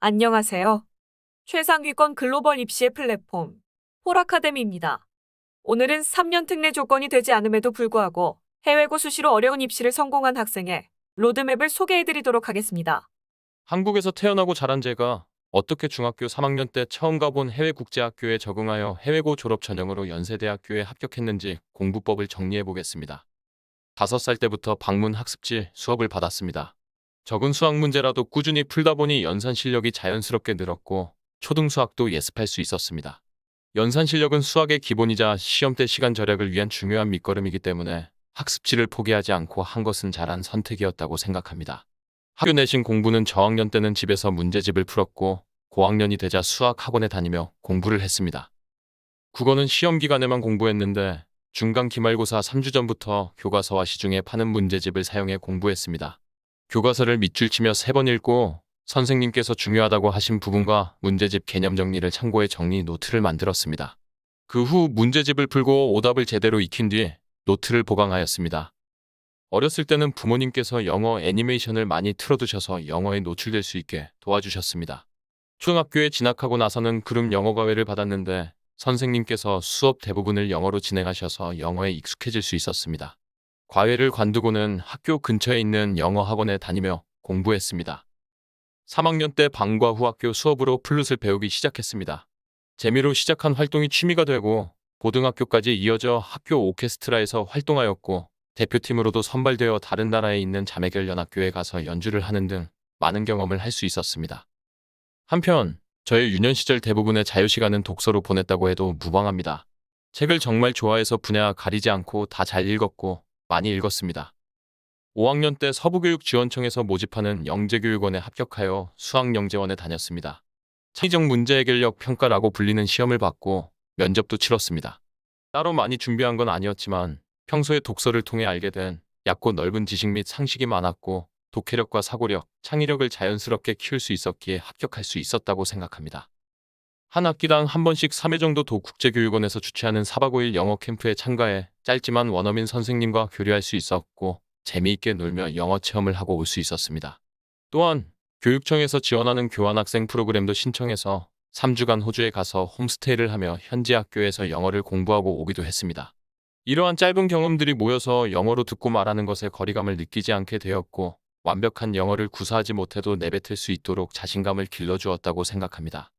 안녕하세요. 최상위권 글로벌 입시의 플랫폼 폴아카데미입니다. 오늘은 3년 특례 조건이 되지 않음에도 불구하고 해외고 수시로 어려운 입시를 성공한 학생의 로드맵을 소개해드리도록 하겠습니다. 한국에서 태어나고 자란 제가 어떻게 중학교 3학년 때 처음 가본 해외 국제학교에 적응하여 해외고 졸업 전형으로 연세대학교에 합격했는지 공부법을 정리해 보겠습니다. 5살 때부터 방문 학습지 수업을 받았습니다. 적은 수학 문제라도 꾸준히 풀다 보니 연산 실력이 자연스럽게 늘었고 초등 수학도 예습할 수 있었습니다. 연산 실력은 수학의 기본이자 시험 때 시간 절약을 위한 중요한 밑거름이기 때문에 학습지를 포기하지 않고 한 것은 잘한 선택이었다고 생각합니다. 학교 내신 공부는 저학년 때는 집에서 문제집을 풀었고 고학년이 되자 수학 학원에 다니며 공부를 했습니다. 국어는 시험 기간에만 공부했는데 중간 기말고사 3주 전부터 교과서와 시중에 파는 문제집을 사용해 공부했습니다. 교과서를 밑줄 치며 세 번 읽고 선생님께서 중요하다고 하신 부분과 문제집 개념 정리를 참고해 정리 노트를 만들었습니다. 그 후 문제집을 풀고 오답을 제대로 익힌 뒤 노트를 보강하였습니다. 어렸을 때는 부모님께서 영어 애니메이션을 많이 틀어두셔서 영어에 노출될 수 있게 도와주셨습니다. 초등학교에 진학하고 나서는 그룹 영어 과외를 받았는데 선생님께서 수업 대부분을 영어로 진행하셔서 영어에 익숙해질 수 있었습니다. 과외를 관두고는 학교 근처에 있는 영어 학원에 다니며 공부했습니다. 3학년 때 방과 후 학교 수업으로 플룻을 배우기 시작했습니다. 재미로 시작한 활동이 취미가 되고 고등학교까지 이어져 학교 오케스트라에서 활동하였고 대표팀으로도 선발되어 다른 나라에 있는 자매결연학교에 가서 연주를 하는 등 많은 경험을 할 수 있었습니다. 한편 저의 유년 시절 대부분의 자유시간은 독서로 보냈다고 해도 무방합니다. 책을 정말 좋아해서 분야 가리지 않고 다 잘 읽었고 많이 읽었습니다. 5학년 때 서부교육지원청에서 모집하는 영재교육원에 합격하여 수학영재원에 다녔습니다. 창의적 문제 해결력 평가라고 불리는 시험을 받고 면접도 치렀습니다. 따로 많이 준비한 건 아니었지만 평소에 독서를 통해 알게 된 얕고 넓은 지식 및 상식이 많았고 독해력과 사고력, 창의력을 자연스럽게 키울 수 있었기에 합격할 수 있었다고 생각합니다. 한 학기당 한 번씩 3회 정도 도 국제교육원에서 주최하는 4박 5일 영어 캠프에 참가해 짧지만 원어민 선생님과 교류할 수 있었고 재미있게 놀며 영어 체험을 하고 올 수 있었습니다. 또한 교육청에서 지원하는 교환학생 프로그램도 신청해서 3주간 호주에 가서 홈스테이를 하며 현지 학교에서 영어를 공부하고 오기도 했습니다. 이러한 짧은 경험들이 모여서 영어로 듣고 말하는 것에 거리감을 느끼지 않게 되었고 완벽한 영어를 구사하지 못해도 내뱉을 수 있도록 자신감을 길러주었다고 생각합니다.